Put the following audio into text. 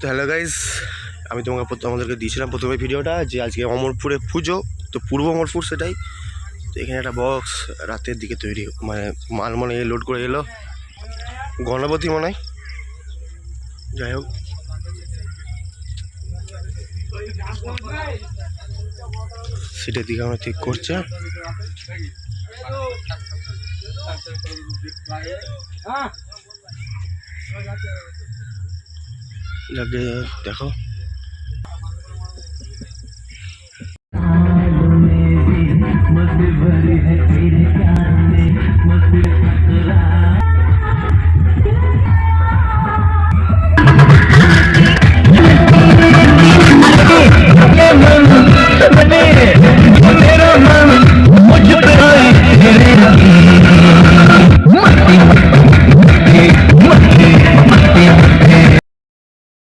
তো hello guys আমি তোমাকে আমাদেরকে দিয়েছিলাম প্রথমে ভিডিওটা যে আজকে অমরপুরে পুজো, তো পূর্ব অমরপুর সেটাই। তো এখানে একটা বক্স রাতের দিকে তৈরি মানে মাল মনে লোড করে এলো। গণপতি মনে হয়। যাই হোক। সেটার দিকে আমরা ঠিক করছে। लगे देखो। है तेरे प्यार में